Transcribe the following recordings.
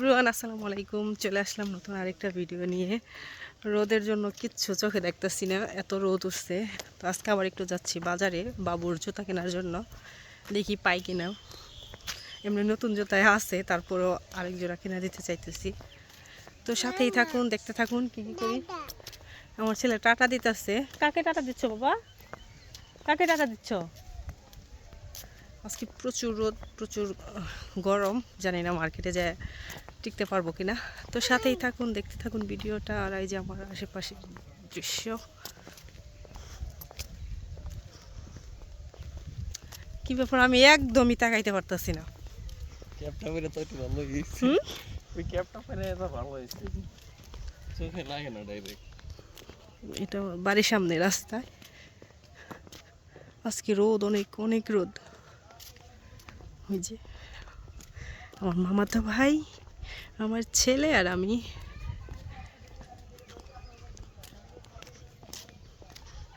Everyone, আসসালামু আলাইকুম। চলে আসলাম নতুন আরেকটা ভিডিও নিয়ে। রোদের জন্য কিচ্ছু চোখে দেখতেছি না, এত রোদ উঠছে। তো আজকে আবার একটু যাচ্ছি বাজারে, বাবুর জুতা কেনার জন্য। দেখি পাই কিনা। এমনি নতুন জুতায় আছে, তারপরও আরেক জোড়া কিনা দিতে চাইতেছি। তো সাথেই থাকুন, দেখতে থাকুন, কি কি করি। আমার ছেলে টাটা দিতেছে। কাকে টাটা দিচ্ছ বাবা? কাকে টাটা দিচ্ছ? আজকে প্রচুর রোদ প্রচুর গরম। জানি না মার্কেটে যায় টিকতে পারব কিনা। তো সাথেই থাকুন দেখতে থাকুন ভিডিওটা আর এই যে আমার আশেপাশে দৃশ্য। কি ব্যাপার আমি একদমই তাকাইতে পারতাছি না। ক্যাপটা পরে তো একটু ভালো হয়েছে। ওই ক্যাপটা পরে তো ভালো হয়েছে। চোখে লাগে না ডাইরেক্ট এটা বাড়ির সামনে রাস্তায়। আজকে রোদ অনেক অনেক রোদ। ওই যে আমার মামাতো ভাই আমার ছেলে আর আমি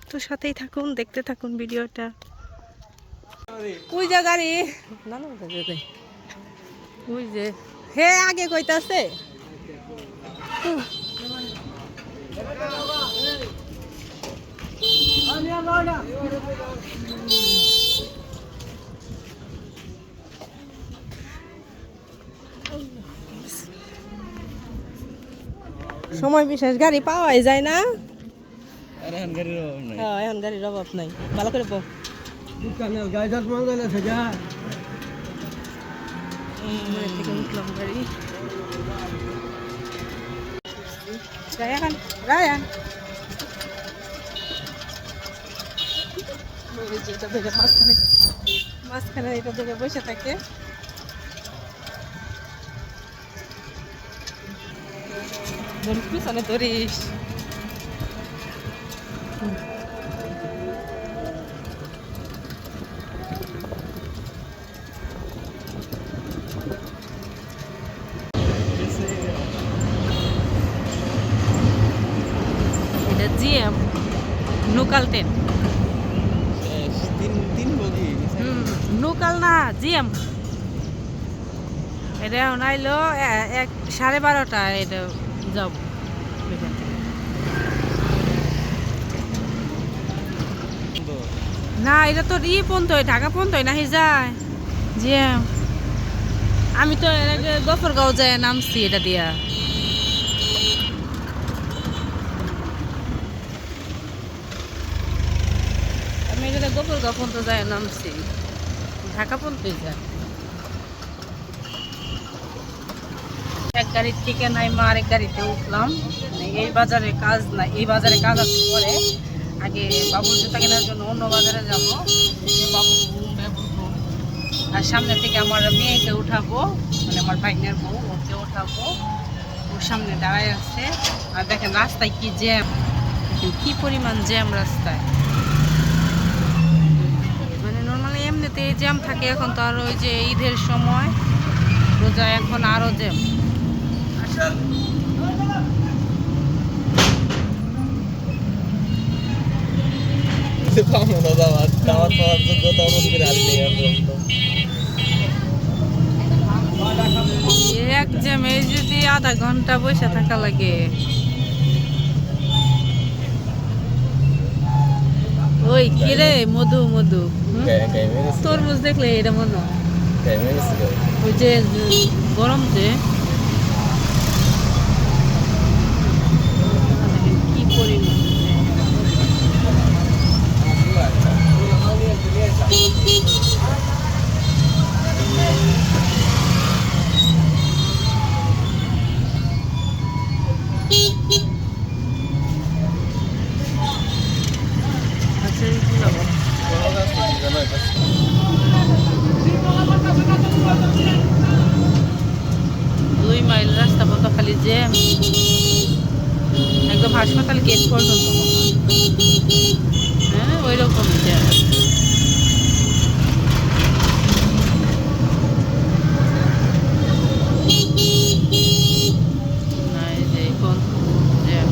তো সাথেই থাকুন দেখতে থাকুন ভিডিওটা ওই যে গাড়ি না না। ওই যে হে আগে কইতাছে হুম। সময় বিশেষ গাড়ি পাওয়াই যায় না। আরে হান গাড়ির অভাব নাই। হ্যাঁ এখন গাড়ির অভাব নাই। ভালো করে বল। বাড়ি থেকে উঠলাম রায়ান রায়ান। এটা ধরে মাঝখানে মাঝখানে এটা ধরে বসে থাকে। ধরিস পিছনে ধরিস জিএম লোকাল ট্রেন তিন তিন বগি লোকাল না জিএম এটা এখন আইলো এ- এক সাড়ে বারোটা এটা যাব। না, এটা তো ই পর্যন্ত ঢাকা পর্যন্ত নাহি যায়। জিএম আমি তো এর আগে গফরগাঁও যায় নামছি এটা দিয়া। আমি এখানে গফরগাঁও পর্যন্ত যায় নামছি। ঢাকা পর্যন্তই যায়। এক গাড়ির থেকে নাই মা আরেক গাড়িতে উঠলাম। মানে এই বাজারে কাজ নাই, এই বাজারে কাজ আছে পরে। আগে বাবুর জুতা কেনার জন্য অন্য বাজারে যাব। বাবু আর সামনে থেকে আমার মেয়েকে উঠাবো মানে আমার ভাইনের বউ, ওকে উঠাবো। ওর সামনে দাঁড়ায় আছে। আর দেখেন রাস্তায় কি জ্যাম। কি পরিমাণ জ্যাম রাস্তায়। মানে নর্মালি এমনিতে জ্যাম থাকে, এখন তো আর ওই যে ঈদের সময় রোজা এখন আরও জ্যাম। পাবো না দাওয়াত দাওয়াত পাওয়ার যোগ্যতা অনুরোধ করে হারি নেই এক জ্যামে যদি আধা ঘণ্টা বসে থাকা লাগে। ওই কিরে মধু মধু। তরমুজ দেখলে এটা মনে হয়। ওই যে গরম যে। জ্যাম একদম হাসপাতাল গেট পর্যন্ত হ্যাঁ ওই রকম জ্যাম না, এই যে এখন জ্যাম।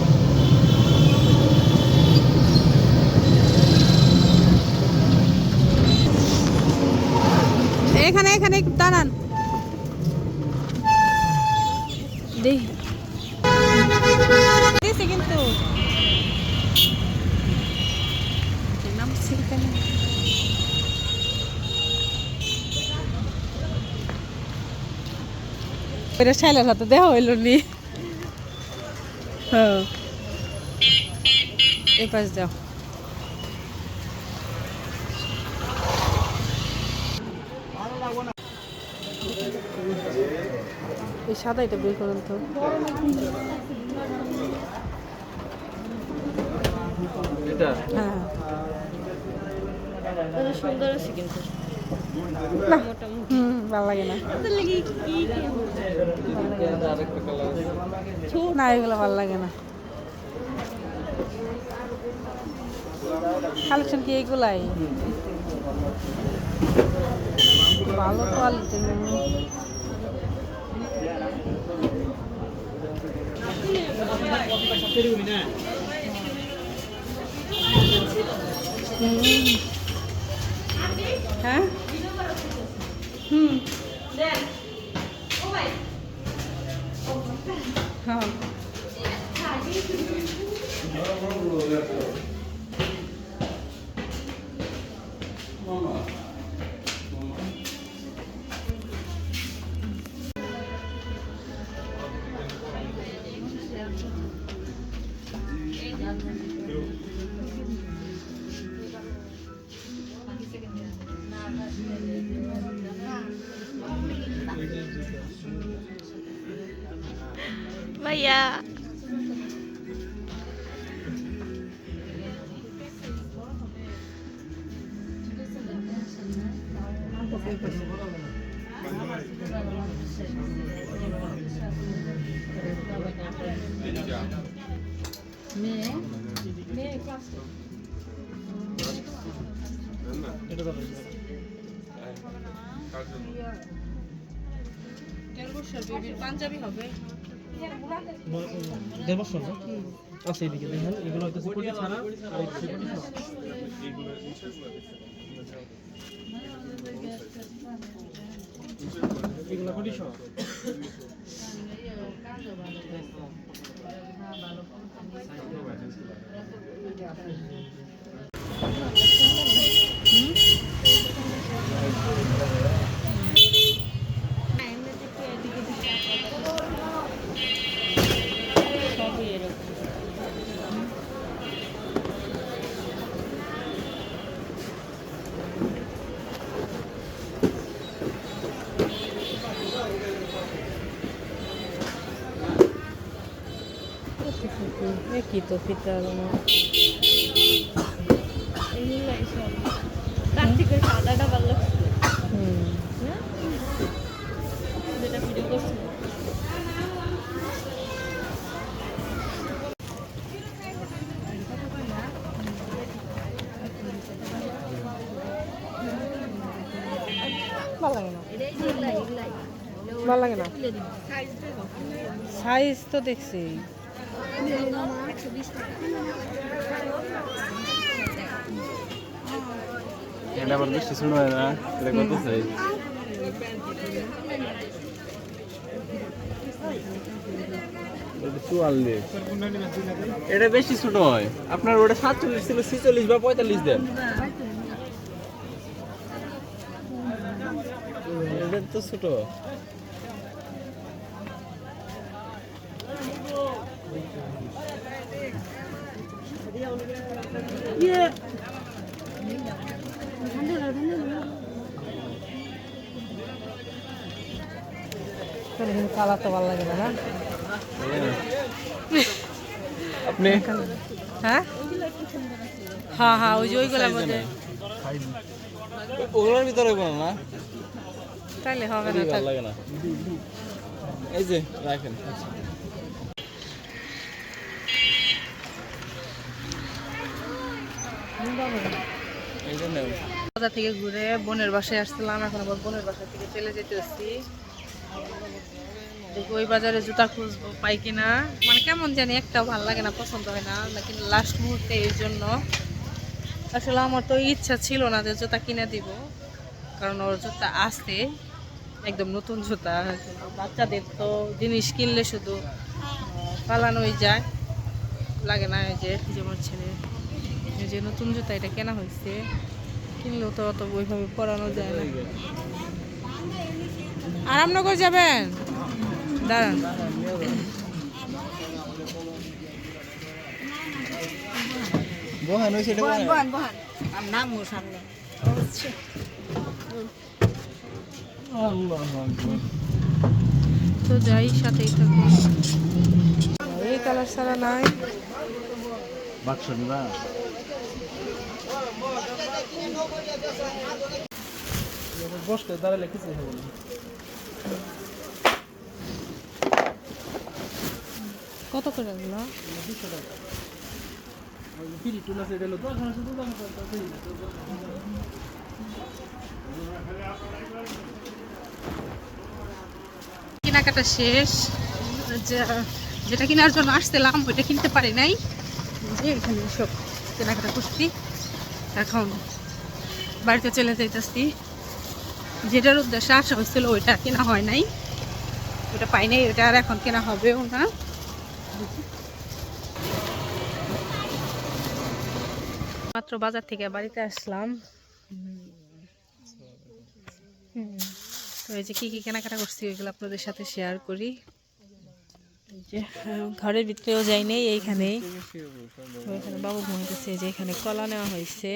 এখানে এখানে দাঁড়ান। দেখি। দিছি কিন্তু নামছি কেন এটা শাইলার হাতে দেওয়া হইল নি হ্যাঁ এই পাশ যাও এই সাদা এটা বের করুন তো। হ্যাঁ। সুন্দর আছে কিন্তু। না। হুম ভালো লাগে না। না এগুলো ভালো লাগে না। কালেকশন কি এইগুলাই? ভালো কোয়ালিটি হ্যাঁ? হুম। হ্যাঁ। ভাইয়া। পাঞ্জাবি হবে। দেড় বছর না? আছে এদিকে কি তো ফিতা এগুলাই সব তার থেকে সাদাটা ভালো হুম যেটা ভিডিও করছি ভালো লাগে না? ভালো লাগে না সাইজ তো দেখছি। এটা আবার বেশি ছোট হয় না? এটা কত সাইজ? চুয়াল্লিশ। এটা বেশি ছোট হয়। আপনার ওটা সাতচল্লিশ ছিল ছিচল্লিশ বা পঁয়তাল্লিশ দেন। এটা তো ছোট। কালার তো ভালো লাগে না আপনি? হ্যাঁ? হ্যাঁ হ্যাঁ ওই যে ওইগুলোর মধ্যে। ওগুলোর ভিতরে না? তাইলে হবে না। এই যে রাখেন এই জন্য বাজার থেকে ঘুরে বোনের বাসায় আসছিলাম এখন আবার বোনের বাসা থেকে চলে যেতে হচ্ছি ওই বাজারে জুতা খুঁজবো পাই কিনা। মানে কেমন জানি একটাও ভালো লাগে না পছন্দ হয় না। কিন্তু লাস্ট মুহূর্তে এই জন্য আসলে আমার তো ইচ্ছা ছিল না যে জুতা কিনে দিব। কারণ ওর জুতা আসতে একদম নতুন জুতা। বাচ্চাদের তো জিনিস কিনলে শুধু পালানোই যায়। লাগে না যে যেমন ছেলে যে নতুন জুতা এটা কেনা হয়েছে কিনলেও তো অত ওইভাবে পরানো যায় না। আরামনগর যাবেন? দাঁড়ান। বহান হয়েছে এটা বহান আল্লাহ আকবার। তো যাই সাথেই থাকুন। এই কালার ছাড়া নাই। বাক্স নিবা? বসতে দাঁড়ালে কিছু হবে না। কত করে এগুলো? দুশো টাকা। ফিরি টুল আছে এটা হলো দশ হাজার শুধু দাম কেনাকাটা শেষ। যেটা কেনার জন্য আসছিলাম ওইটা কিনতে পারি নাই। যে এখানে সব কেনাকাটা করছি। এখন বাড়িতে চলে যাইতেছি। যেটার উদ্দেশ্যে আসা হয়েছিল ওইটা কেনা হয় নাই। ওটা পাই নাই ওটা আর এখন কেনা হবেও না। মাত্র বাজার থেকে বাড়িতে আসলাম। তো যে কী কী কেনাকাটা করছি ওইগুলো আপনাদের সাথে শেয়ার করি। যে ঘরের ভিতরেও যাই নেই এইখানেই। এখানে বাবু ঘুমাইতেছে যে এখানে কলা নেওয়া হয়েছে।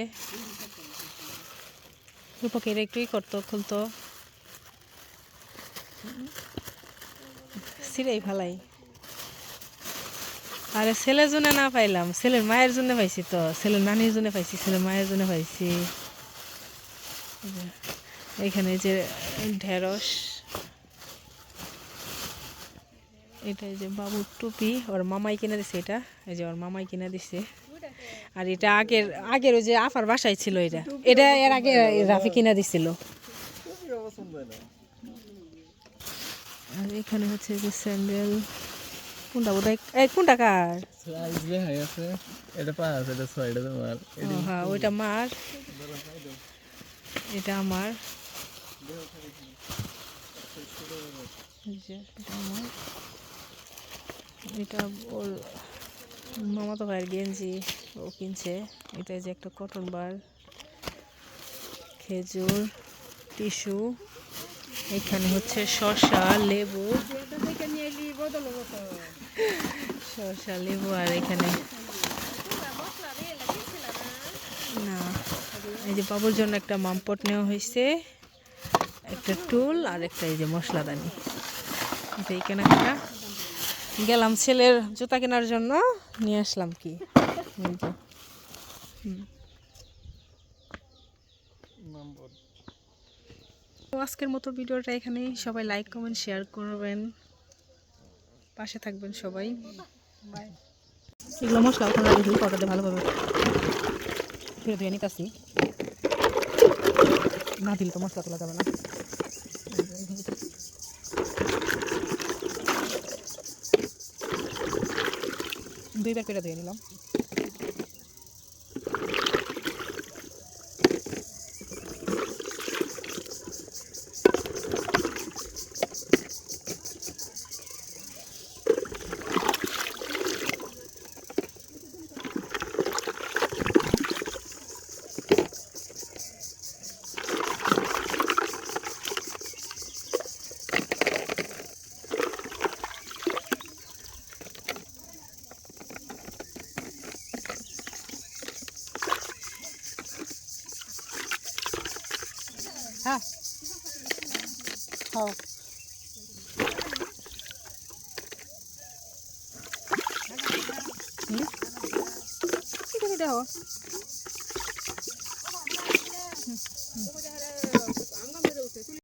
রূপকের একটুই করতো, খুলতো। সিরাই ভালাই আরে ছেলের জন্য না পাইলাম, ছেলের মায়ের জন্য পাইছি তো, ছেলের নানির জন্য পাইছি, ছেলের মায়ের জন্য পাইছি। এইখানে যে ঢেঁড়স, এটা যে বাবুর টুপি, ওর মামাই কিনে দিছে এটা, এই যে ওর মামাই কিনে দিছে। আর এটা আগের আগের ওই যে আফার বাসায় ছিল এটা। এটা এর আগে রাফি কিনে দিছিল। আর এখানে হচ্ছে যে স্যান্ডেল। কোনটা এই কোনটা কার? হ্যাঁ ওইটা মার। এটা আমার। এটা আমার। এটা ওর মামাতো ভাইয়ের গেঞ্জি ও কিনছে। এটা যে একটা কটন বার খেজুর টিস্যু এখানে হচ্ছে শসা, লেবু। শসা, লেবু আর এখানে না, এই যে বাবুর জন্য একটা মামপট নেওয়া হয়েছে, একটা টুল আর একটা এই যে মশলাদানি। এই কেনাকাটা। গেলাম ছেলের জুতা কেনার জন্য। নিয়ে আসলাম কি? আজকের মতো ভিডিওটা এখানেই। সবাই লাইক কমেন্ট শেয়ার করবেন। পাশে থাকবেন সবাই। বাই এগুলো মশলা ওখানে পাউডারটা ভালোভাবে। ফেরত ধুয়ে নিতেছি। না দিলে তো মশলা তোলা যাবে না। দুইবার পেটা দিয়ে নিলাম।